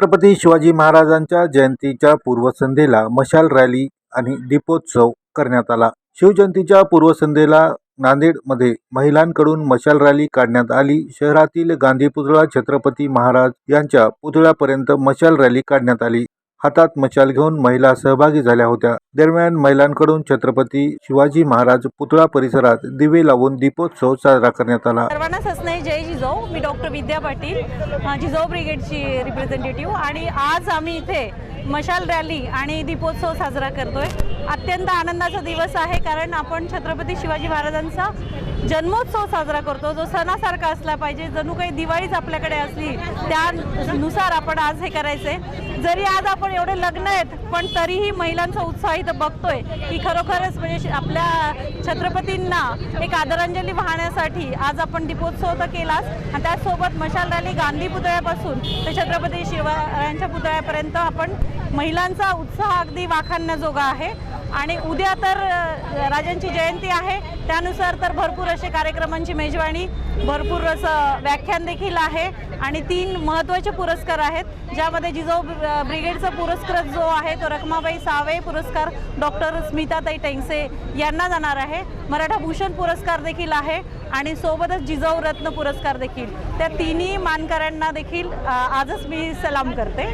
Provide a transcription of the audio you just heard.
छत्रपती शिवाजी महाराजांच्या जयंतीच्या पूर्वसंध्येला मशाल रॅली आणि दीपोत्सव करण्यात आला. शिवजयंतीच्या पूर्वसंध्येला नांदेडमध्ये महिलांकडून मशाल रॅली काढण्यात आली. शहरातील गांधी पुतळा छत्रपती महाराज यांच्या पुतळ्यापर्यंत मशाल रॅली काढण्यात आली. हातात मशाल घेऊन महिला सहभागी झाल्या होत्या. दरम्यान महिलांकडून छत्रपती शिवाजी महाराज पुतळा परिसरात दिवे लावून दीपोत्सव साजरा करण्यात आला. सर्वांना ससने जय जिजाऊ. मी डॉक्टर विद्या पाटील जिजाऊ ब्रिगेडची रिप्रेझेंटेटिव्ह. आणि आज आम्ही इथे मशाल रॅली आणि दीपोत्सव साजरा करतोय. अत्यंत आनंदाचा दिवस आहे कारण आपण छत्रपती शिवाजी महाराजांचा जन्मोत्सव साजरा करतो. जो सणासारखा असला पाहिजे. जणू काही दिवाळीच आपल्याकडे असली त्यानुसार आपण आज हे करायचे जरी आज आपण एवढे लग्न आहेत पण तरीही महिलांचा उत्साह इथं बघतोय की खरोखरच म्हणजे आपल्या छत्रपतींना एक आदरांजली वाहण्यासाठी आज आपण दीपोत्सव तर केलाच. आणि त्याचसोबत मशाल रॅली गांधी पुतळ्यापासून ते छत्रपती शिवरायांच्या पुतळ्यापर्यंत आपण महिलांचा उत्साह अगदी वाखाणण्याजोगा आहे. आणि उद्या तर राजांची जयंती आहे. त्यानुसार तर भरपूर असे कार्यक्रमांची मेजवानी भरपूर असं व्याख्यान देखील आहे. आणि तीन महत्त्वाचे पुरस्कार आहेत ज्यामध्ये जिजाऊ ब्रिगेडचा पुरस्कार जो आहे तो रखमाबाई सावे पुरस्कार डॉक्टर स्मिताताई टेंगसे यांना जाणार आहे. मराठा भूषण पुरस्कार देखील आहे आणि सोबतच जिजाऊ रत्न पुरस्कार देखील. त्या तिन्ही मानकऱ्यांना देखील आजच मी सलाम करते.